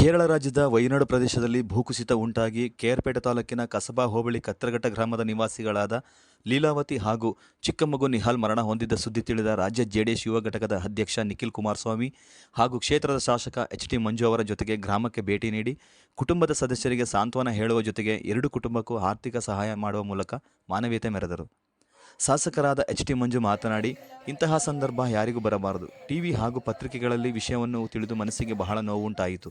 ಕೇರಳ ರಾಜ್ಯದ ವಯನಾಡು ಪ್ರದೇಶದಲ್ಲಿ ಭೂಕುಸಿತ ಉಂಟಾಗಿ ಕೇರ್ಪೇಟೆ ತಾಲೂಕಿನ ಕಸಬಾ ಹೋಬಳಿ ಕತ್ತರಘಟ್ಟ ಗ್ರಾಮದ ನಿವಾಸಿಗಳಾದ ಲೀಲಾವತಿ ಹಾಗೂ ಚಿಕ್ಕಮಗು ನಿಹಾಲ್ ಮರಣ ಹೊಂದಿದ್ದ ಸುದ್ದಿ ತಿಳಿದ ರಾಜ್ಯ ಜೆಡಿಎಸ್ ಯುವ ಘಟಕದ ಅಧ್ಯಕ್ಷ ನಿಖಿಲ್ ಕುಮಾರಸ್ವಾಮಿ ಹಾಗೂ ಕ್ಷೇತ್ರದ ಶಾಸಕ ಎಚ್ ಟಿ ಮಂಜು ಅವರ ಜೊತೆಗೆ ಗ್ರಾಮಕ್ಕೆ ಭೇಟಿ ನೀಡಿ ಕುಟುಂಬದ ಸದಸ್ಯರಿಗೆ ಸಾಂತ್ವನ ಹೇಳುವ ಜೊತೆಗೆ ಎರಡು ಕುಟುಂಬಕ್ಕೂ ಆರ್ಥಿಕ ಸಹಾಯ ಮಾಡುವ ಮೂಲಕ ಮಾನವೀಯತೆ ಮೆರೆದರು. ಶಾಸಕರಾದ ಎಚ್ ಟಿ ಮಂಜು ಮಾತನಾಡಿ, ಇಂತಹ ಸಂದರ್ಭ ಯಾರಿಗೂ ಬರಬಾರದು. ಟಿವಿ ಹಾಗೂ ಪತ್ರಿಕೆಗಳಲ್ಲಿ ವಿಷಯವನ್ನು ತಿಳಿದು ಮನಸ್ಸಿಗೆ ಬಹಳ ನೋವುಂಟಾಯಿತು.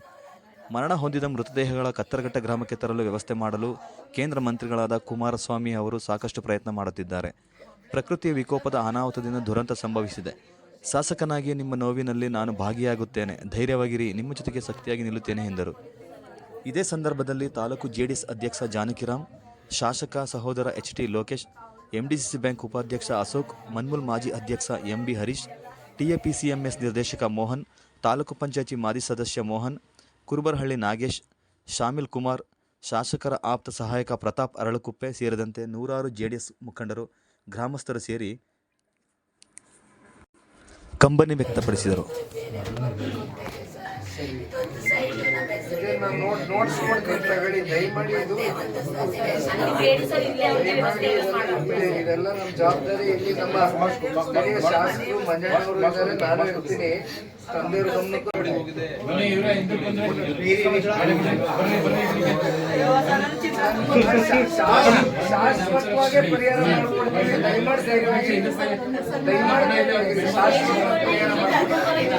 ಮರಣ ಹೊಂದಿದ ಮೃತದೇಹಗಳ ಕತ್ತರಘಟ್ಟ ಗ್ರಾಮಕ್ಕೆ ತರಲು ವ್ಯವಸ್ಥೆ ಮಾಡಲು ಕೇಂದ್ರ ಮಂತ್ರಿಗಳಾದ ಕುಮಾರಸ್ವಾಮಿ ಅವರು ಸಾಕಷ್ಟು ಪ್ರಯತ್ನ ಮಾಡುತ್ತಿದ್ದಾರೆ. ಪ್ರಕೃತಿಯ ವಿಕೋಪದ ಅನಾಹುತದಿಂದ ದುರಂತ ಸಂಭವಿಸಿದೆ. ಶಾಸಕನಾಗಿ ನಿಮ್ಮ ನೋವಿನಲ್ಲಿ ನಾನು ಭಾಗಿಯಾಗುತ್ತೇನೆ. ಧೈರ್ಯವಾಗಿರಿ, ನಿಮ್ಮ ಜೊತೆಗೆ ಶಕ್ತಿಯಾಗಿ ನಿಲ್ಲುತ್ತೇನೆ ಎಂದರು. ಇದೇ ಸಂದರ್ಭದಲ್ಲಿ ತಾಲೂಕು ಜೆಡಿಎಸ್ ಅಧ್ಯಕ್ಷ ಜಾನಕಿರಾಮ್, ಶಾಸಕ ಸಹೋದರ H T Lokesh, MDCC bank ಉಪಾಧ್ಯಕ್ಷ ಅಶೋಕ್, ಮನ್ಮುಲ್ ಮಾಜಿ ಅಧ್ಯಕ್ಷ ಎಂ ಬಿ ಹರೀಶ್, ಟಿಎಪಿಸಿಎಂಎಸ್ ನಿರ್ದೇಶಕ ಮೋಹನ್, ತಾಲೂಕು ಪಂಚಾಯಿತಿ ಮಾಜಿ ಸದಸ್ಯ ಮೋಹನ್ ಕುರುಬರಹಳ್ಳಿ ನಾಗೇಶ್, ಶಾಮಿಲ್ ಕುಮಾರ್, ಶಾಸಕರ ಆಪ್ತ ಸಹಾಯಕ ಪ್ರತಾಪ್ ಅರಳುಕುಪ್ಪೆ ಸೇರಿದಂತೆ ನೂರಾರು ಜೆಡಿಎಸ್ ಮುಖಂಡರು ಗ್ರಾಮಸ್ಥರು ಸೇರಿ ಕಂಬನಿ ವ್ಯಕ್ತಪಡಿಸಿದರು. ಇದನ್ನ ನೋಟ್ ನೋಟ್ಸ್ ಕೊಡ್ತೀನಿ ತಗೊಳ್ಳಿ ದಯಮಾಡಿ ಇದು ಇದೆಲ್ಲ ನಮ್ಮ ಜವಾಬ್ದಾರಿ. ಇಲ್ಲಿ ನಮ್ಮ ಸ್ಥಳೀಯ ಶಾಸಕರು ಮಂಜಣ್ಣವರು ಇದ್ದಾರೆ. ನಾನು ಇರ್ತೀನಿ. ತಂದೆಯವ್ರ ಗಮನಕ್ಕೂ ಶಾಶ್ವತವಾಗಿ ಪರಿಹಾರ ಮಾಡ್ಕೊಡ್ತೀನಿ ದಯಮಾಡಿ ದಯಮಾಡಿ ಶಾಶ್ವತವಾಗಿ ಪರಿಹಾರ ಮಾಡ್ಕೊಡ್ತೀನಿ